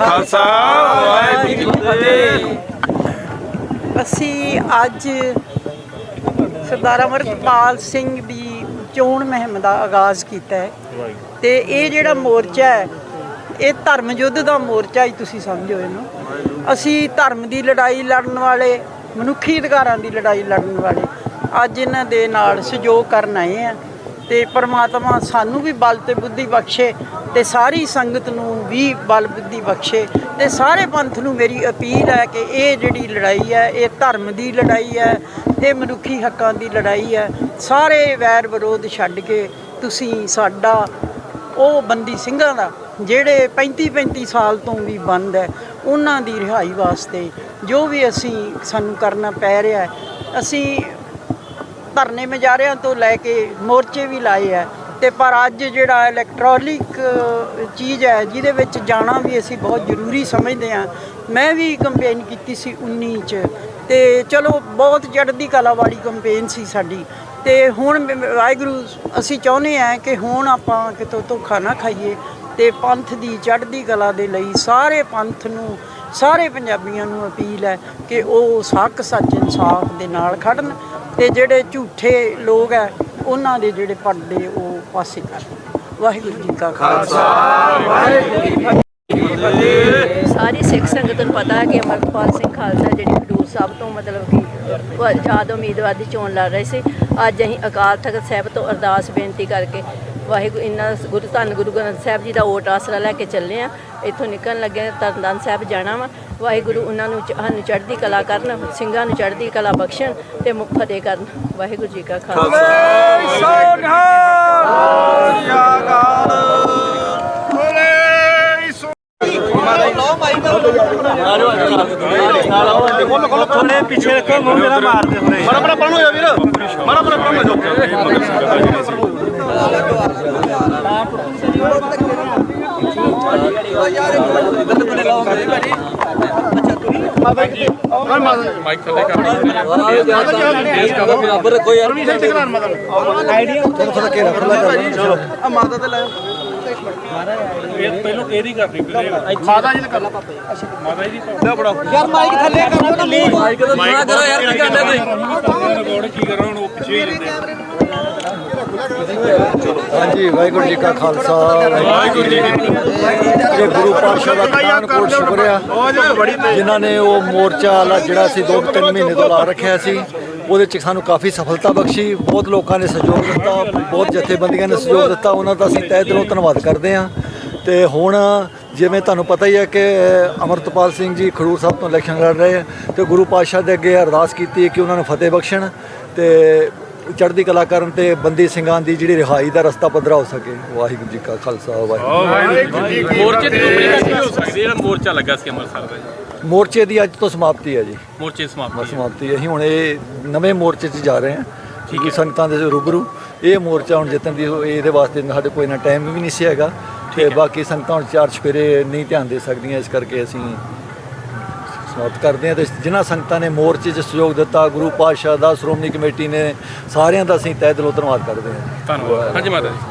ਖਾਲਸਾ, ਵਾਹਿਗੁਰੂ ਜੀ ਫਤਿਹ। ਅਸੀਂ ਅੱਜ ਸਰਦਾਰ ਅਮਰਪਾਲ ਸਿੰਘ ਦੀ ਚੋਣ ਮੁਹਿੰਮ ਦਾ ਆਗਾਜ਼ ਕੀਤਾ ਹੈ। ਤੇ ਇਹ ਜਿਹੜਾ ਮੋਰਚਾ ਹੈ, ਇਹ ਧਰਮ ਯੁੱਧ ਦਾ ਮੋਰਚਾ ਹੀ ਤੁਸੀਂ ਸਮਝੋ ਇਹਨੂੰ। ਅਸੀਂ ਧਰਮ ਦੀ ਲੜਾਈ ਲੜਨ ਵਾਲੇ, ਮਨੁੱਖੀ ਅਧਿਕਾਰਾਂ ਦੀ ਲੜਾਈ ਲੜਨ ਵਾਲੇ ਅੱਜ ਇਹਨਾਂ ਦੇ ਨਾਲ ਸਹਿਯੋਗ ਕਰਨ ਆਏ ਆ ਤੇ ਪਰਮਾਤਮਾ ਸਾਨੂੰ ਵੀ ਬਲ ਤੇ ਬੁੱਧੀ ਬਖਸ਼ੇ ਤੇ ਸਾਰੀ ਸੰਗਤ ਨੂੰ ਵੀ ਬਲ ਬੁੱਧੀ ਬਖਸ਼ੇ ਤੇ ਸਾਰੇ ਪੰਥ ਨੂੰ ਮੇਰੀ ਅਪੀਲ ਹੈ ਕਿ ਇਹ ਜਿਹੜੀ ਲੜਾਈ ਹੈ, ਇਹ ਧਰਮ ਦੀ ਲੜਾਈ ਹੈ, ਇਹ ਮਨੁੱਖੀ ਹੱਕਾਂ ਦੀ ਲੜਾਈ ਹੈ, ਸਾਰੇ ਵੈਰ ਵਿਰੋਧ ਛੱਡ ਕੇ ਤੁਸੀਂ ਸਾਡਾ ਉਹ ਬੰਦੀ ਸਿੰਘਾਂ ਦਾ, ਜਿਹੜੇ 35 35 ਸਾਲ ਤੋਂ ਵੀ ਬੰਦ ਹੈ, ਉਹਨਾਂ ਦੀ ਰਿਹਾਈ ਵਾਸਤੇ ਜੋ ਵੀ ਅਸੀਂ ਸਾਨੂੰ ਕਰਨਾ ਪੈ ਰਿਹਾ ਅਸੀਂ ਧਰਨੇ ਮਜਾਰਿਆਂ ਤੋਂ ਲੈ ਕੇ ਮੋਰਚੇ ਵੀ ਲਾਏ ਆ। ਤੇ ਪਰ ਅੱਜ ਜਿਹੜਾ ਇਲੈਕਟ੍ਰੋਨਿਕ ਚੀਜ਼ ਹੈ, ਜਿਹਦੇ ਵਿੱਚ ਜਾਣਾ ਵੀ ਅਸੀਂ ਬਹੁਤ ਜ਼ਰੂਰੀ ਸਮਝਦੇ ਆ ਮੈਂ ਵੀ ਕੰਪੇਨ ਕੀਤੀ ਸੀ 19 ਚ। ਤੇ ਚਲੋ, ਬਹੁਤ ਚੜ੍ਹਦੀ ਕਲਾ ਵਾਲੀ ਕੰਪੇਨ ਸੀ ਸਾਡੀ। ਤੇ ਹੁਣ ਵਾਹਿਗੁਰੂ, ਅਸੀਂ ਚਾਹੁੰਦੇ ਆ ਕਿ ਹੁਣ ਆਪਾਂ ਕਿਤੋਂ ਧੋਖਾ ਨਾ ਖਾਈਏ ਤੇ ਪੰਥ ਦੀ ਚੜ੍ਹਦੀ ਕਲਾ ਦੇ ਲਈ ਸਾਰੇ ਪੰਥ ਨੂੰ, ਸਾਰੇ ਪੰਜਾਬੀਆਂ ਨੂੰ ਅਪੀਲ ਹੈ ਕਿ ਉਹ ਸੱਕ, ਸੱਚ, ਇਨਸਾਫ ਦੇ ਨਾਲ ਖੜਨ। ਤੇ ਜਿਹੜੇ ਝੂਠੇ ਲੋਕ ਹੈ ਉਹਨਾਂ ਦੇ ਜਿਹੜੇ ਪਰਦੇ ਉਹ ਪਾਸੇ ਕਰਨ ਵਾਹਿਗੁਰੂ ਜੀ ਕਾ ਖਾਲਸਾ। ਸਾਰੀ ਸਿੱਖ ਸੰਗਤ ਨੂੰ ਪਤਾ ਹੈ ਕਿ ਅਮਰਪਾਲ ਸਿੰਘ ਖਾਲਸਾ ਜਿਹੜੀ ਖਡੂਰ ਸਾਹਿਬ ਤੋਂ ਮਤਲਬ ਕਿ ਆਜ਼ਾਦ ਉਮੀਦਵਾਰ ਦੀ ਚੋਣ ਲੜ ਰਹੇ ਸੀ। ਅੱਜ ਅਸੀਂ ਅਕਾਲ ਤਖਤ ਸਾਹਿਬ ਤੋਂ ਅਰਦਾਸ ਬੇਨਤੀ ਕਰਕੇ ਵਾਹਿਗੁਰੂ ਇਹਨਾਂ ਗੁਰੂ ਧੰਨ ਗੁਰੂ ਗ੍ਰੰਥ ਸਾਹਿਬ ਜੀ ਦਾ ਓਟ ਆਸਰਾ ਲੈ ਕੇ ਚੱਲੇ ਆ ਇੱਥੋਂ ਨਿਕਲਣ ਲੱਗੇ ਹਾਂ, ਤਰਨਤਾਰਨ ਸਾਹਿਬ ਜਾਣਾ ਵਾ। ਵਾਹਿਗੁਰੂ ਉਹਨਾਂ ਨੂੰ ਸਾਨੂੰ ਚੜ੍ਹਦੀ ਕਲਾ ਕਰਨ ਸਿੰਘਾਂ ਨੂੰ ਚੜ੍ਹਦੀ ਕਲਾ ਬਖਸ਼ਣ ਤੇ ਮੁਖ ਫਤਿਹ ਕਰਨ। ਵਾਹਿਗੁਰੂ ਜੀ ਕਾ ਖਾਲਸਾ। ਥੋੜੇ ਪਿੱਛੇ ਰੱਖੋ ਮੂੰਹ ਜਰਾ ਮਾਰਦੇ ਥੋੜੇ ਮਾੜਾ ਮਾੜਾ ਪੜ੍ਹੋ ਜਾ ਵੀਰ। ਮਾੜਾ ਮਾੜਾ ਪੜ੍ਹੋ ਜਾ ਮਾਈਕ ਥੱਲੇ ਕਰ ਇਹ ਪਹਿਲਾਂ ਇਹਦੀ ਕਰਨੀ ਵੀਰੇ ਮਾਤਾ ਜੀ ਤੇ ਕਰ ਲਾ ਮਾਤਾ ਜੀ ਦੀ ਲੈ ਬੜਾ ਯਾਰ ਮਾਈਕ ਥੱਲੇ ਕਰੋ। ਨਾ ਮਾਈਕ ਤਾਂ ਸੁਣਾ ਕਰੋ ਯਾਰ ਕੀ ਕਰਦੇ ਤੁਸੀਂ ਰਿਕਾਰਡ ਕੀ ਕਰਾਂ ਹੁਣ ਉਹ ਪਿੱਛੇ ਹੀ ਰਹਿੰਦੇ। ਹਾਂਜੀ, ਵਾਹਿਗੁਰੂ ਜੀ ਕਾ ਖਾਲਸਾ, ਵਾਹਿਗੁਰੂ ਜੀ ਕੀ ਫਤਿਹ। ਇਹ ਗੁਰੂ ਪਾਤਸ਼ਾਹ ਦਾ ਖਾਨ ਕੋਟ ਜਿਨ੍ਹਾਂ ਨੇ ਉਹ ਮੋਰਚਾ ਵਾਲਾ ਜਿਹੜਾ ਸੀ 2-3 ਮਹੀਨੇ ਤੋਂ ਲਾ ਰੱਖਿਆ ਸੀ, ਉਹਦੇ ਚ ਸਾਨੂੰ ਕਾਫੀ ਸਫਲਤਾ ਬਖਸ਼ੀ। ਬਹੁਤ ਲੋਕਾਂ ਨੇ ਸਹਿਯੋਗ ਦਿੱਤਾ, ਬਹੁਤ ਜਥੇਬੰਦੀਆਂ ਨੇ ਸਹਿਯੋਗ ਦਿੱਤਾ। ਉਹਨਾਂ ਦਾ ਅਸੀਂ ਤਹਿ ਦਿਲੋਂ ਧੰਨਵਾਦ ਕਰਦੇ ਹਾਂ। ਤੇ ਹੁਣ ਜਿਵੇਂ ਤੁਹਾਨੂੰ ਪਤਾ ਹੀ ਹੈ ਕਿ ਅਮਰਤਪਾਲ ਸਿੰਘ ਜੀ ਖਡੂਰ ਸਾਹਿਬ ਤੋਂ ਇਲੈਕਸ਼ਨ ਲੜ ਰਹੇ ਆ। ਤੇ ਗੁਰੂ ਪਾਤਸ਼ਾਹ ਦੇ ਅੱਗੇ ਅਰਦਾਸ ਕੀਤੀ ਕਿ ਉਹਨਾਂ ਨੂੰ ਫਤਿਹ ਬਖਸ਼ਣ। ਤੇ ਚੜ੍ਹਦੀ ਕਲਾ ਕਰਨ ਤੇ ਬੰਦੀ ਸਿੰਘਾਂ ਦੀ ਜਿਹੜੀ ਰਿਹਾਈ ਦਾ ਰਸਤਾ ਪੱਧਰਾ ਹੋ ਸਕੇ। ਵਾਹਿਗੁਰੂ ਜੀ ਕਾ ਖਾਲਸਾ ਵਾਹਿਗੁਰੂ ਮੋਰਚੇ ਦੀ ਕੰਪਲੀਟ ਕੀ ਹੋ ਸਕਦੀ ਹੈ? ਜਿਹੜਾ ਮੋਰਚਾ ਲੱਗਾ ਸੀ ਅੰਮ੍ਰਿਤਸਰ ਦਾ ਜੀ। ਮੋਰਚੇ ਦੀ ਅੱਜ ਤੋਂ ਸਮਾਪਤੀ ਹੈ ਜੀ। ਮੋਰਚੇ ਦੀ ਸਮਾਪਤੀ ਹੈ। ਸਮਾਪਤੀ ਅਸੀਂ ਹੁਣ ਇਹ ਨਵੇਂ ਮੋਰਚੇ 'ਚ ਜਾ ਰਹੇ ਹਾਂ। ਠੀਕ ਸੰਗਤਾਂ ਦੇ ਰੂਬਰੂ। ਇਹ ਮੋਰਚਾ ਹੁਣ ਜਿੱਤਣ ਦੀ ਇਹਦੇ ਵਾਸਤੇ ਸਾਡੇ ਕੋਈ ਨਾ ਟਾਈਮ ਵੀ ਨਹੀਂ ਸੀ ਹੈਗਾ। ਤੇ ਬਾਕੀ ਸੰਗਤਾਂ ਹੁਣ ਚਾਰ ਚੁਫੇਰੇ ਨਹੀਂ ਧਿਆਨ ਦੇ ਸਕਦੀਆਂ। ਇਸ ਕਰਕੇ ਅਸੀਂ ਸਮਾਪਤ ਕਰਦੇ ਹਾਂ ਤੇ ਜਿਨ੍ਹਾਂ ਸੰਗਤਾਂ ਨੇ ਮੋਰਚੇ 'ਚ ਸਹਿਯੋਗ ਦਿੱਤਾ, ਗੁਰੂ ਪਾਤਸ਼ਾਹ ਦਾ ਸ਼੍ਰੋਮਣੀ ਕਮੇਟੀ ਨੇ, ਸਾਰਿਆਂ ਦਾ ਅਸੀਂ ਤਹਿ ਦਿਲੋਂ ਧੰਨਵਾਦ ਕਰਦੇ ਹਾਂ। ਧੰਨਵਾਦ। ਹਾਂਜੀ ਮਾਤਾ ਜੀ।